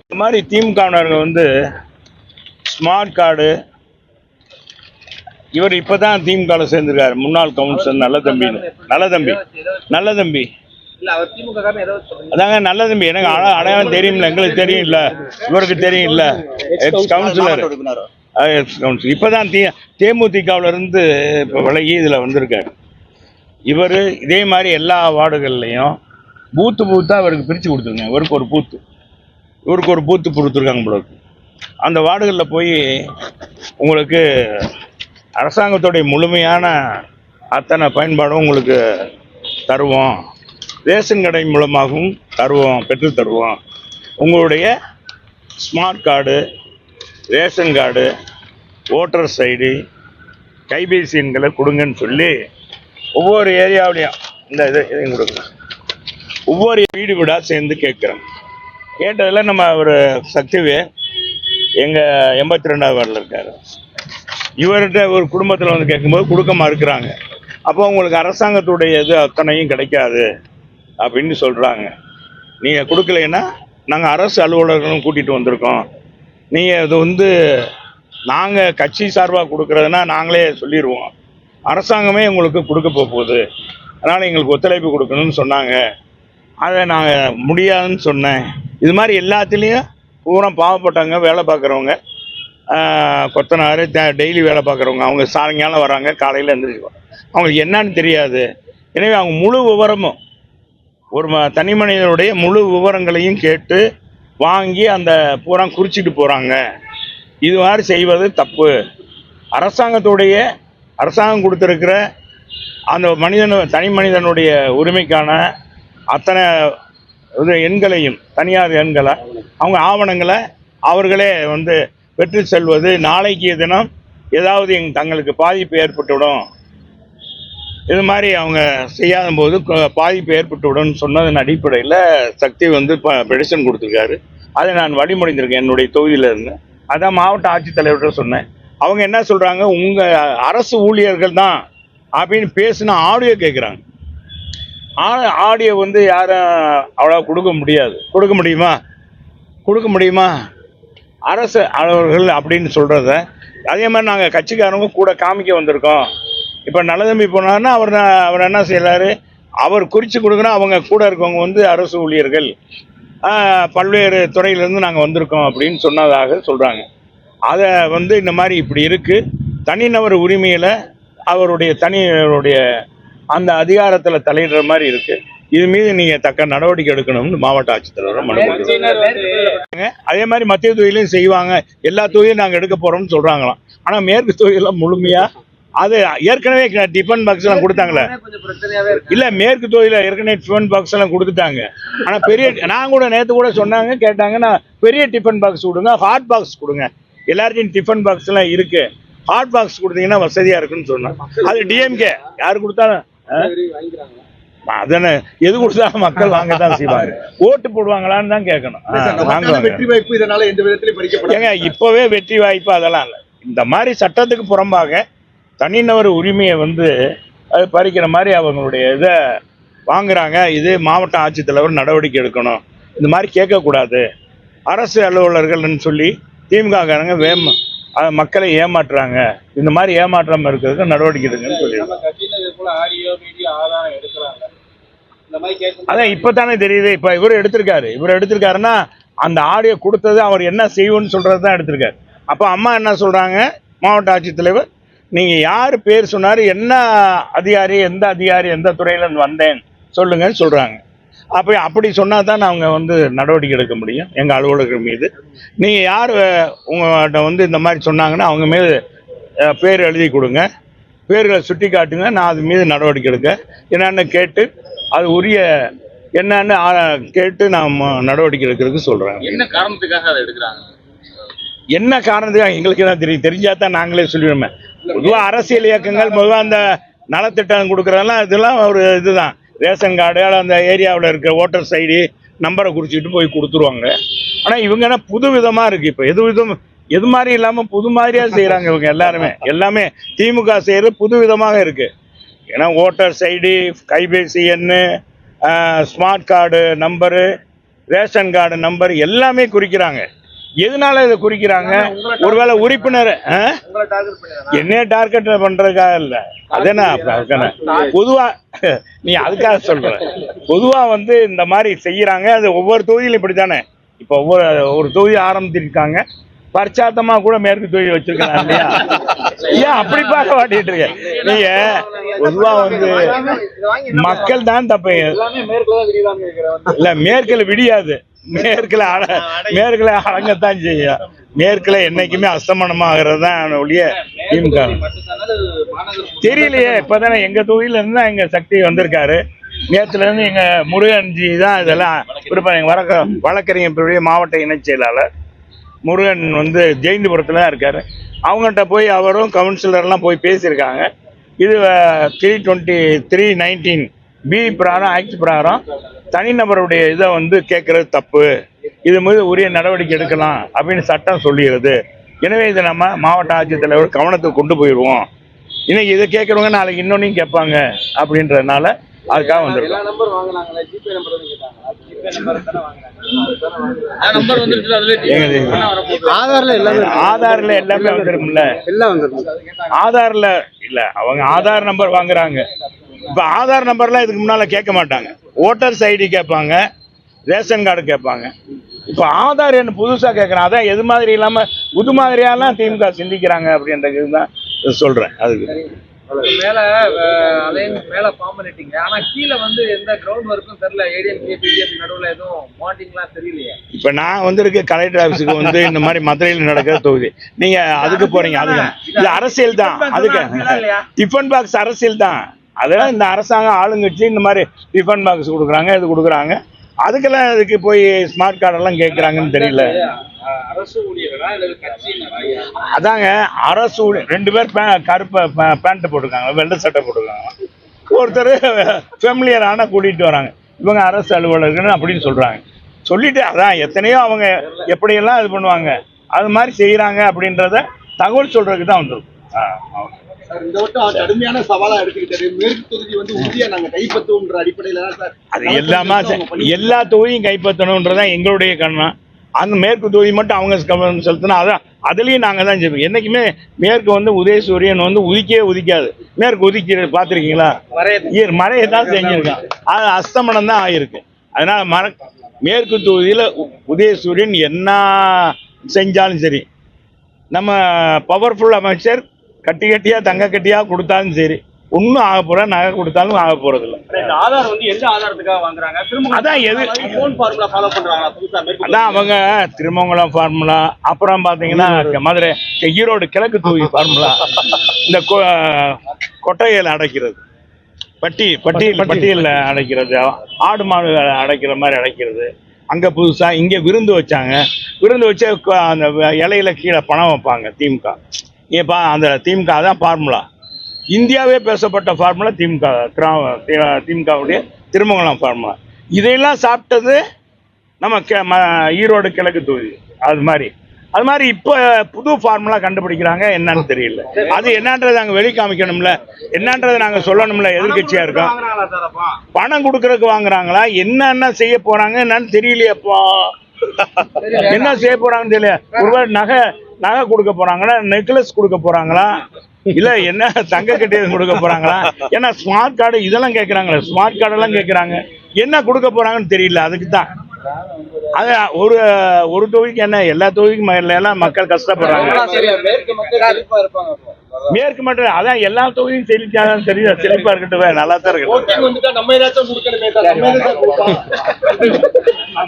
இந்த மாதிரி திமுகவினர்கள் வந்து ஸ்மார்ட் கார்டு இவர் இப்பதான் திமுகவில் சேர்ந்திருக்காரு. முன்னாள் கவுன்சிலர் நல்ல தம்பின்னு நல்ல தம்பி. நல்ல தம்பி. அதாங்க நல்ல தம்பி. எனக்கு அடையாளம் தெரியும்ல. எங்களுக்கு தெரியும் இல்லை இவருக்கு தெரியும் இல்ல எக்ஸ் கவுன்சிலர் எக்ஸ் கவுன்சிலர் இப்பதான் தி தேமுதிகவுல இருந்து இப்போ விலகி இதுல வந்திருக்காரு. இவர் இதே மாதிரி எல்லா வார்டுகள்லையும் பூத்து பூத்தாக இவருக்கு பிரிச்சு கொடுத்துருங்க. இவருக்கு ஒரு பூத்து இவருக்கு ஒரு பூத்து கொடுத்துருக்காங்க உங்களுக்கு அந்த வார்டுகளில் போய் உங்களுக்கு அரசாங்கத்துடைய முழுமையான அத்தனை பயன்பாடும் உங்களுக்கு தருவோம். ரேஷன் கடை மூலமாகவும் தருவோம் பெற்று தருவோம். உங்களுடைய smart card ration card voters ID கைபேசி எண்களை கொடுங்கன்னு சொல்லி ஒவ்வொரு ஏரியாவிலையும் இந்த இது இதையும் கொடுங்க ஒவ்வொரு வீடு வீடாக சேர்ந்து கேட்குறேன் கேட்டதில் நம்ம ஒரு சக்திவே எங்கள் எண்பத்தி ரெண்டாவது வார்டில் இருக்கார். இவர்கிட்ட ஒரு குடும்பத்தில் வந்து கேட்கும்போது கொடுக்க மறுக்கிறாங்க. அப்போ உங்களுக்கு அரசாங்கத்துடைய இது அத்தனையும் கிடைக்காது அப்படின்னு சொல்கிறாங்க நீங்கள் கொடுக்கலைன்னா நாங்கள் அரசு அலுவலர்களும் கூட்டிகிட்டு வந்திருக்கோம். நீங்கள் இது வந்து நாங்கள் கட்சி சார்பாக கொடுக்குறதுனா நாங்களே சொல்லிடுவோம் அரசாங்கமே உங்களுக்கு கொடுக்க போக போகுது. அதனால் எங்களுக்கு ஒத்துழைப்பு கொடுக்கணும்னு சொன்னாங்க. அதை நாங்கள் முடியாதுன்னு சொன்னேன். இது மாதிரி எல்லாத்துலேயும் பூரா பாவப்பட்டவங்க வேலை பார்க்குறவங்க கொத்தனார் டெய்லி வேலை பார்க்குறவங்க அவங்க சாயங்காலம் வராங்க காலையில் எழுந்திரிச்சுவாங்க அவங்களுக்கு என்னன்னு தெரியாது. எனவே அவங்க முழு விவரமும் ஒரு ம தனி மனிதனுடைய முழு விவரங்களையும் கேட்டு வாங்கி அந்த பூரா குறிச்சிட்டு போகிறாங்க இது மாதிரி செய்வது தப்பு. அரசாங்கத்துடைய அரசாங்கம் கொடுத்துருக்கிற அந்த மனிதன் தனி மனிதனுடைய உரிமைக்கான அத்தனை எண்களையும் தனியார் எண்களை அவங்க ஆவணங்களை அவர்களே வந்து பெற்று செல்வது. நாளைக்கு தினம் ஏதாவது எங் தங்களுக்கு பாதிப்பு ஏற்பட்டுவிடும். இது மாதிரி அவங்க செய்யாத போது பாதிப்பு ஏற்பட்டுவிடும் சொன்னதன் அடிப்படையில் சக்தி வந்து பெடிஷன் கொடுத்துருக்காரு. அதை நான் வழிமொழிந்திருக்கேன் என்னுடைய தொகுதியிலேருந்து. அதான் மாவட்ட ஆட்சித்தலைவர்கிட்ட சொன்னேன். அவங்க என்ன சொல்கிறாங்க உங்கள் அரசு ஊழியர்கள் தான் அப்படின்னு பேசின ஆடியோ கேட்குறாங்க ஆடியோ வந்து யாரும் அவ்வளோ கொடுக்க முடியாது. கொடுக்க முடியுமா? கொடுக்க முடியுமா? அரசு அலுவலர்கள் அப்படின்னு சொல்கிறத அதே மாதிரி நாங்கள் கட்சிக்காரங்க கூட காமிக்க வந்திருக்கோம். இப்போ நல்லதம்பி போனாருன்னா அவர் அவர் என்ன செய்யறாரு? அவர் குறித்து கொடுக்குறோம் அவங்க கூட இருக்கவங்க வந்து அரசு ஊழியர்கள். பல்வேறு துறையிலேருந்து நாங்கள் வந்திருக்கோம் அப்படின்னு சொன்னதாக சொல்கிறாங்க அதை வந்து இந்த மாதிரி இப்படி இருக்குது தனிநபர் உரிமையில் அவருடைய தனியருடைய அந்த அதிகாரத்தில் தலையிடுற மாதிரி இருக்கு. இது மீது நீங்கள் தக்க நடவடிக்கை எடுக்கணும்னு மாவட்ட ஆட்சித்தலைவர் மனு கொடுக்குறாங்க. அதே மாதிரி மத்திய தொகுதியிலையும் செய்வாங்க. எல்லா தொகுதியும் நாங்கள் எடுக்க போறோம்னு சொல்றாங்களாம். ஆனால் மேற்கு தொகுதியெல்லாம் முழுமையாக அது ஏற்கனவே டிஃபன் பாக்ஸ் எல்லாம் கொடுத்தாங்களே. இல்ல மேற்கு தொகுதியில ஏற்கனவே டிஃபன் பாக்ஸ் எல்லாம் கொடுத்துட்டாங்க. ஆனா பெரிய நான் கூட நேத்து கூட சொன்னாங்க கேட்டாங்க நான் பெரிய டிஃபன் பாக்ஸ் கொடுங்க ஹாட் பாக்ஸ் கொடுங்க. எல்லார்ட்டையும் டிஃபன் பாக்ஸ் எல்லாம் இருக்கு. ஹாட் பாக்ஸ் கொடுத்தீங்கன்னா வசதியா இருக்குன்னு சொன்னாங்க. அது டிஎம்கே யார் கொடுத்தாலும் அதானே எது கொடுத்தாலும் மக்கள் வாங்க தான் செய்வாங்க ஓட்டு போடுவாங்களான்னு தான் கேட்கணும். வெற்றி வாய்ப்பு இதனால எந்த விதத்திலையும் இப்போவே வெற்றி வாய்ப்பு அதெல்லாம் இல்லை. இந்த மாதிரி சட்டத்துக்கு புறம்பாக தனிநபர் உரிமையை வந்து அது பறிக்கிற மாதிரி அவங்களுடைய இதை வாங்குறாங்க. இது மாவட்ட ஆட்சித்தலைவர் நடவடிக்கை எடுக்கணும். இந்த மாதிரி கேட்கக்கூடாது. அரசு அலுவலர்கள்னு சொல்லி திமுககாரங்க வேம் அஹ் மக்களை ஏமாற்றுறாங்க. இந்த மாதிரி ஏமாற்றாம இருக்கிறதுக்கு நடவடிக்கை எடுங்கன்னு சொல்லி அதான் இப்போ தானே தெரியுது. இப்போ இவர் எடுத்திருக்காரு. இவர் எடுத்திருக்காருன்னா அந்த ஆடியோ கொடுத்தது அவர் என்ன செய்வோன்னு சொல்றது தான் எடுத்திருக்காரு. அப்போ அம்மா என்ன சொல்றாங்க? மாவட்ட ஆட்சித்தலைவர் நீங்க யார் பேர் சொன்னாரு? என்ன அதிகாரி எந்த அதிகாரி எந்த துறையில இருந்து வந்தேன் சொல்லுங்கன்னு சொல்றாங்க. அப்போ அப்படி சொன்னா தான் அவங்க வந்து நடவடிக்கை எடுக்க முடியும் எங்க அலுவலர்கள் மீது. நீங்க யார் உங்கள்கிட்ட வந்து இந்த மாதிரி சொன்னாங்கன்னா அவங்க மீது பேர் எழுதி கொடுங்க. பேர்களை சுட்டி காட்டுங்க நான் அது மீது நடவடிக்கை எடுக்க. என்னன்னு கேட்டு அது உரிய என்னன்னு கேட்டு நாம் நடவடிக்கை எடுக்கிறதுக்கு சொல்கிறேன் என்ன காரணத்துக்காக அதை எடுக்கிறாங்க? என்ன காரணத்துக்காக? எங்களுக்கு தான் தெரியும். தெரிஞ்சா தான் நாங்களே சொல்லிடுமே பொதுவாக அரசியல் இயக்கங்கள் பொதுவாக அந்த நலத்திட்டம் கொடுக்குறதெல்லாம் இதெல்லாம் ஒரு இதுதான். ரேஷன் கார்டு அல்ல அந்த ஏரியாவில் இருக்கிற ஓட்டர்ஸ் ஐடி நம்பரை குறிச்சிட்டு போய் கொடுத்துருவாங்க. ஆனால் இவங்க என்ன புது விதமாக இருக்குது இப்போ. எது விதம் எது மாதிரி இல்லாமல் புது மாதிரியாக செய்கிறாங்க இவங்க எல்லாருமே. எல்லாமே திமுக செய்கிறது புது விதமாக இருக்குது ஏன்னா ஓட்டர்ஸ் ஐடி கைபேசி எண்ணு smart card number ration card number எல்லாமே குறிக்கிறாங்க. எதனால இதை குறிக்கிறாங்க? ஒருவேளை உறுப்பினர்? உங்களை டார்கெட் பண்றதுக்காக இல்ல. அதேனா பொதுவா நீ அதுக்காக சொல்ற. பொதுவா வந்து இந்த மாதிரி செய்யறாங்க. அது ஒவ்வொரு தொகுதியிலும் இப்படித்தானே? இப்ப ஒவ்வொரு ஒரு தொகுதி ஆரம்பிச்சிருக்காங்க. பரிச்சாத்தமா கூட மேற்கு தொகுதி வச்சிருக்காங்க இல்லையா? ஏன் அப்படி பார்க்க மாட்டிட்டு இருக்க? நீங்க பொதுவா வந்து மக்கள் தான் தப்பு இல்ல மேற்குல விடியாது. மேற்குல அட- மேற்குல அடங்கத்தான் செய்யும் மேற்குல என்னைக்குமே அஸ்தமனமாகிறது தான் ஒழிய திமுக. தெரியலையே இப்பதானே எங்க தொகுதியில இருந்து தான் எங்க சக்தி வந்திருக்காரு. நேத்துல இருந்து எங்க முருகன்ஜி தான் இதெல்லாம் விருப்பம் எங்க வழக்க வழக்கறிஞர் மாவட்ட இணைச் செயலாளர். முருகன் வந்து ஜெயந்திபுரத்துல தான் இருக்காரு. அவங்ககிட்ட போய் அவரும் கவுன்சிலர்லாம் போய் பேசியிருக்காங்க. இது three twenty three nineteen B பிரகாரம் ஆக்ட் பிரகாரம் தனிநபருடைய இதை வந்து கேட்கறது தப்பு. இது மீது உரிய நடவடிக்கை எடுக்கலாம் அப்படின்னு சட்டம் சொல்லுகிறது எனவே இதை நம்ம மாவட்ட ஆட்சித்தலைவர் கவனத்துக்கு கொண்டு போயிடுவோம். இன்னைக்கு இதை கேட்குறவங்க நாளைக்கு இன்னொன்னையும் கேட்பாங்க அப்படின்றதுனால அதுக்காக எல்லா வந்திருக்கோம் நம்பர் வாங்கினாங்களே ஜிபே நம்பர் வந்து கேட்டாங்க. ஜிபே நம்பர் தானே வாங்கினாங்க நம்பர் வந்துருச்சு அதுல எங்க இது? ஆதார்ல எல்லாமே ஆதார்ல எல்லாமே வந்துருக்கும்ல. எல்லாம் வந்துருக்கு. ஆதார்ல இல்ல அவங்க ஆதார் நம்பர் வாங்குறாங்க. இப்ப ஆதார் நம்பர்லாம் இதுக்கு முன்னால கேட்க மாட்டாங்க. ஓட்டர்ஸ் ஐடி கேட்பாங்க ரேஷன் கார்டு கேட்பாங்க. இப்ப ஆதார் என்ன புதுசா கேட்கறான். அதான் எது மாதிரி இல்லாம புது மாதிரியாலாம் திமுக சிந்திக்கிறாங்க அப்படின்றது தான் சொல்றேன். அதுக்கு. மேல அலைன் மேல ஃபார்ம் பண்ணிட்டீங்க ஆனா கீழே வந்து எந்த கிரவுண்ட் ஒர்க்கும் தெரியல. ஏடிஎம்கே பிஜேபி நடுவுல எதுவும் பாண்டிங்லாம் தெரியலையே. இப்ப நான் வந்திருக்க கலெக்டர் ஆபீஸுக்கு வந்து இந்த மாதிரி மதுரையில் நடக்கிற தொகுதி. நீங்க அதுக்கு போறீங்க அதுக்கு. இது அரசியல் தான். அதுக்கு. டிஃபன் பாக்ஸ் அரசியல் தான். அதெல்லாம் இந்த அரசாங்கம் ஆளுங்கட்சி இந்த மாதிரி டிஃபன் பாக்ஸ் கொடுக்குறாங்க இது கொடுக்குறாங்க. அதுக்கெல்லாம் இதுக்கு போய் ஸ்மார்ட் கார்டெல்லாம் கேட்குறாங்கன்னு தெரியல. அதாங்க அரசு ரெண்டு பேர் பே கருப்பை பேண்ட் போட்டிருக்காங்க வெள்ளை சட்டை போட்டிருக்காங்க. ஒருத்தர் ஃபேமிலியர் ஆனால் கூட்டிகிட்டு வராங்க. இவங்க அரசு அலுவலர்கள் அப்படின்னு சொல்கிறாங்க சொல்லிட்டு அதான் எத்தனையோ அவங்க எப்படியெல்லாம் இது பண்ணுவாங்க அது மாதிரி செய்கிறாங்க அப்படின்றத தகவல் சொல்கிறதுக்கு தான் வந்துருக்கும். ஆ ஓகே. அது எல்லாமே எல்லா தொகுதியும் கைப்பற்றணுன்றதான் எங்களுடைய கண்ணா அந்த மேற்கு தொகுதி மட்டும் அவங்க கவனம் செலுத்தினா அதான் அதுலேயும் நாங்கள் தான் செய்வோம் என்றைக்குமே மேற்கு வந்து உதயசூரியன் வந்து உதிக்கவே உதிக்காது. மேற்கு உதிக்கிறது பார்த்துருக்கீங்களா? மழையை தான் செஞ்சிருக்கான் அது அஸ்தமனம் தான் ஆகிருக்கு அதனால மர மேற்கு தொகுதியில் உதயசூரியன் என்ன செஞ்சாலும் சரி. நம்ம பவர்ஃபுல் அமைச்சர் கட்டி கட்டியா தங்க கட்டியா கொடுத்தாலும் சரி. ஒன்றும் ஆக போற நகை கொடுத்தாலும் ஆக போறதில்ல. இந்த ஆதார் வந்து எந்த ஆதாரத்துக்காக வாங்குறாங்க? அதான் எது போன் ஃபார்முலா ஃபாலோ பண்றாங்களா? புதுசா மேற்கு அதான் அவங்க திருமங்கலம் ஃபார்முலா அப்புறம் பாத்தீங்கன்னா மதுரை ஈரோடு கிழக்கு தொகுதி ஃபார்முலா இந்த கொ- கொட்டையில் அடைக்கிறது. பட்டி பட்டியல் பட்டியலில் அடைக்கிறது. ஆடு மாடு அடைக்கிற மாதிரி அடைக்கிறது. அங்கே புதுசாக இங்கே விருந்து வச்சாங்க. விருந்து வச்சு அந்த இலையில கீழே பணம் வைப்பாங்க திமுக. ஏப்பா அந்த திமுக தான் ஃபார்முலா இந்தியாவே பேசப்பட்ட ஃபார்முலா திமுக கிராம திமுகவுடைய திருமங்கலம் ஃபார்முலா இதையெல்லாம் சாப்பிட்டது நம்ம கே ம ஈரோடு கிழக்கு தொகுதி. அது மாதிரி. அது மாதிரி இப்போ புது ஃபார்முலா கண்டுபிடிக்கிறாங்க என்னன்னு தெரியல. அது என்னன்றதை நாங்கள் வெளி காமிக்கணும்ல என்னன்றதை நாங்கள் சொல்லணும்ல எதிர்கட்சியா இருக்கோம் பணம் கொடுக்கறதுக்கு வாங்குறாங்களா? என்னென்ன செய்ய போறாங்க? என்னன்னு தெரியலையப்பா. என்ன செய்ய போறாங்கன்னு தெரியல. ஒருவேளை நகை நகை கொடுக்க போறாங்களா? நெக்லஸ் கொடுக்க போறாங்களா? இல்ல என்ன தங்க கட்டியம் கொடுக்க போறாங்களா? ஏன்னா ஸ்மார்ட் கார்டு இதெல்லாம் கேக்குறாங்களே ஸ்மார்ட் கார்டெல்லாம் கேக்குறாங்க. என்ன கொடுக்க போறாங்கன்னு தெரியல அதுக்கு தான். அது ஒரு ஒரு தொகுதிக்கு என்ன எல்லா தொகுதிக்கும் எல்லாம் மக்கள் கஷ்டப்படுறாங்க. சரி மேற்கு மட்டும் அதான் எல்லா தொகுதியும் செழிச்சாதான் தெரியுது செழிப்பா இருக்கட்டும் நல்லா தான் இருக்கட்டும்